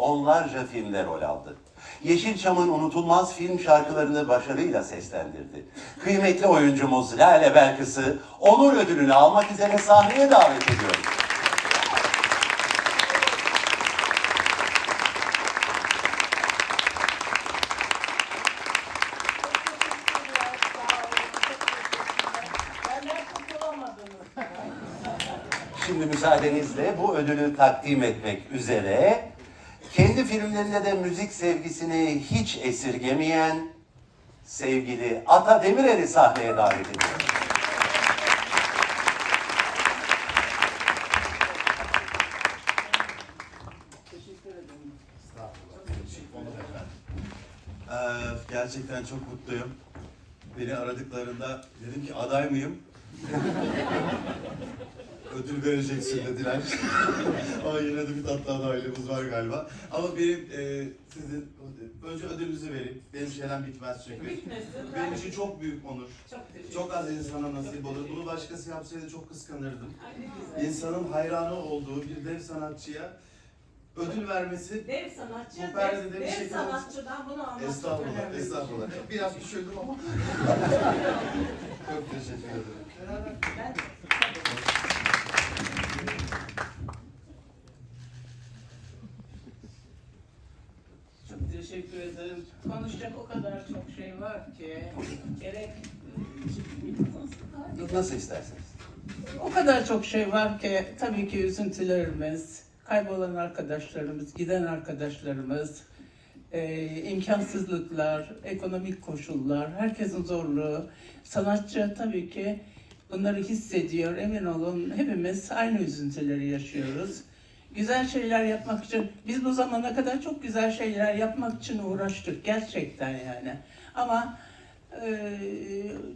onlarca filmde rol aldı. Yeşilçam'ın unutulmaz film şarkılarını başarıyla seslendirdi. Kıymetli oyuncumuz Lale Belkıs'ı onur ödülünü almak üzere sahneye davet ediyoruz. Şimdi müsaadenizle bu ödülü takdim etmek üzere kendi filmlerinde de müzik sevgisini hiç esirgemeyen sevgili Ata Demirer'i sahneye davet ediyorum. Ee, gerçekten çok mutluyum. Beni aradıklarında dedim ki aday mıyım? Ödül vereceksin dediler. Ama yine de bir tatlı adaylığımız var galiba. Ama benim e, sizin önce ödülünüzü vereyim. Benim şeyden bitmez çünkü. Bitmesin. Benim için çok büyük onur. Çok Çok az insana nasip olur. Bunu başkası yapsaydı çok kıskanırdım. İnsanın hayranı olduğu bir dev sanatçıya ödül vermesi Dev sanatçı, Bu perdede dev, bir şey sanatçıdan bunu çok Estağfurullah, estağfurullah. Biraz küçüldüm ama. Çok teşekkür ederim. Ben çok teşekkür ederim. Konuşacak o kadar çok şey var ki gerek Nasıl isterseniz. O kadar çok şey var ki tabii ki üzüntülerimiz, kaybolan arkadaşlarımız, giden arkadaşlarımız, e, imkansızlıklar, ekonomik koşullar, herkesin zorluğu. Sanatçı tabii ki bunları hissediyor. Emin olun hepimiz aynı üzüntüleri yaşıyoruz. Güzel şeyler yapmak için, biz bu zamana kadar çok güzel şeyler yapmak için uğraştık gerçekten yani. Ama e,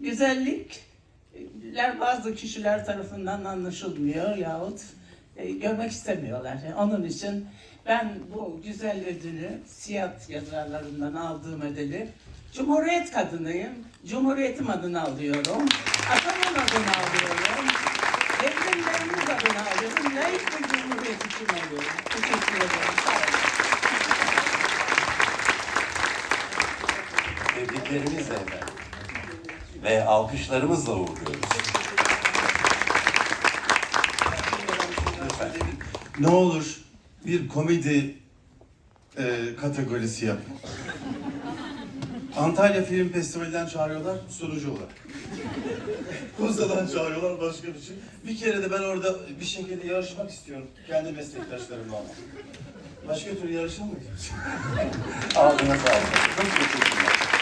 güzellikler bazı kişiler tarafından anlaşılmıyor yahut e, görmek istemiyorlar. Yani onun için ben bu güzel ödülü Siyat yazarlarından aldığım ödülü Cumhuriyet kadınıyım. Cumhuriyetim adına alıyorum. Atamın adına alıyorum. Devrimlerimiz adına alıyorum. Layık bir cumhuriyet için alıyorum. Teşekkür ederim. Tebriklerimizle efendim. Ve alkışlarımızla uğurluyoruz. Lütfen. Ne olur bir komedi e, kategorisi yapın. Antalya Film Festivali'den çağırıyorlar sunucu olarak. Bursa'dan çağırıyorlar başka bir şey. Bir kere de ben orada bir şekilde yarışmak istiyorum. Kendi meslektaşlarımla ama. Başka türlü yarışamayız. Ağzına sağlık. Çok teşekkürler.